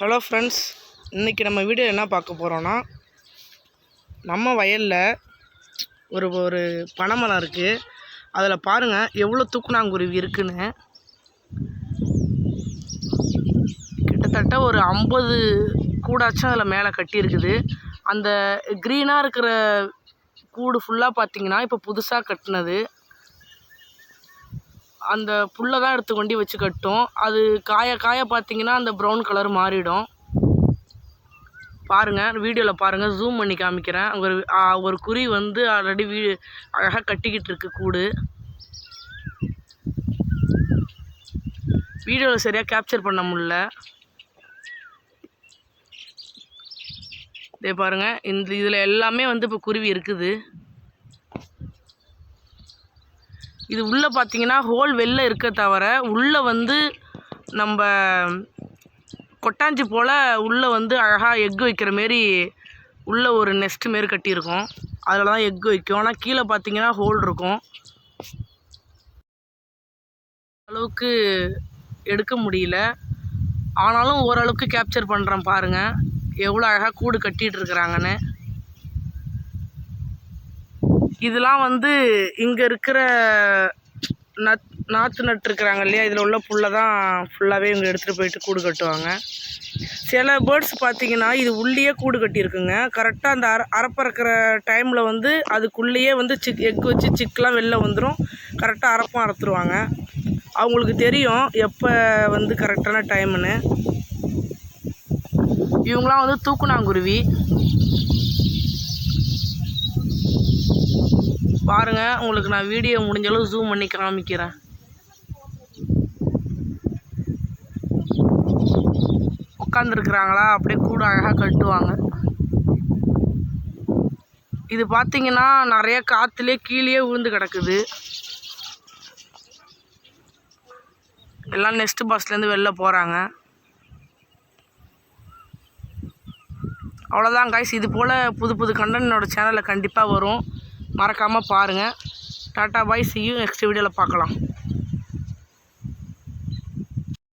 Hello friends இன்றைக்கி நம்ம video என்ன பார்க்க போகிறோன்னா நம்ம வயலில் ஒரு ஒரு பனைமரம் இருக்குது அதில் பாருங்கள் எவ்வளோ தூக்குனாங்குருவி இருக்குன்னு. கிட்டத்தட்ட ஒரு ஐம்பது கூடாச்சும் அதில் மேலே கட்டியிருக்குது. அந்த க்ரீனாக இருக்கிற கூடு ஃபுல்லாக பார்த்திங்கன்னா இப்போ புதுசாக கட்டினது. அந்த புல்லை தான் எடுத்து கொண்டு வச்சு கட்டும். அது காய காய பார்த்தீங்கன்னா அந்த ப்ரௌன் கலர் மாறிடும். பாருங்கள் வீடியோவில் பாருங்கள் ஜூம் பண்ணி காமிக்கிறேன். ஒரு ஒரு குருவி வந்து ஆல்ரெடி வீ அழகாக கட்டிக்கிட்டு இருக்கு கூடு. வீடியோவில் சரியாக கேப்சர் பண்ண முடில இதே பாருங்கள் இந்த இதில் எல்லாமே வந்து இப்போ குருவி இருக்குது. இது உள்ளே பார்த்தீங்கன்னா ஹோல் வெளில இருக்க தவிர உள்ளே வந்து நம்ம கொட்டாஞ்சி போல் உள்ளே வந்து அழகாக எக் வைக்கிற மாரி உள்ளே ஒரு நெஸ்ட் மாரி கட்டியிருக்கும். அதில் தான் எக் வைக்கும். ஆனால் கீழே பார்த்தீங்கன்னா ஹோல் இருக்கும். அளவுக்கு எடுக்க முடியல. ஆனாலும் ஓரளவுக்கு கேப்சர் பண்ணுறேன் பாருங்கள் எவ்வளோ அழகாக கூடு கட்டிகிட்டு இருக்கிறாங்கன்னு. இதெல்லாம் வந்து இங்கே இருக்கிற நத் நாற்று நட்டுருக்குறாங்க இல்லையா? இதில் உள்ள புல்லை தான் ஃபுல்லாகவே இவங்க எடுத்துகிட்டு போயிட்டு கூடு கட்டுவாங்க. சில பேர்ட்ஸ் பார்த்தீங்கன்னா இது உள்ளேயே கூடு கட்டியிருக்குங்க. கரெக்டாக அந்த அர அறப்பறக்கிற டைமில் வந்து அதுக்குள்ளேயே வந்து சிக் எக் வச்சு சிக்கெலாம் வெளில வந்துடும் கரெக்டாக அறப்பும் அறுத்துருவாங்க அவங்களுக்கு தெரியும் எப்போ வந்து கரெக்டான டைமுன்னு இவங்களாம் வந்து தூக்குனாங்குருவி. பாருங்கள் உங்களுக்கு நான் வீடியோ முடிஞ்சளவு ஜூம் பண்ணி காமிக்கிறேன். உட்காந்துருக்குறாங்களா அப்படியே கூட அழகாக கட்டுவாங்க. இது பார்த்தீங்கன்னா நிறைய காற்றுலே கீழே விழுந்து கிடக்குது. எல்லாம் நெக்ஸ்ட் பஸ்லேருந்து வெளில போகிறாங்க அவ்வளோதான் காய்ஸ் இது போல் புது புது கண்டனோட சேனலில் கண்டிப்பாக வரும். மறக்காமல் பாருங்கள் டாட்டா பாய் சியும் நெக்ஸ்ட் வீடியோவில் பார்க்கலாம்.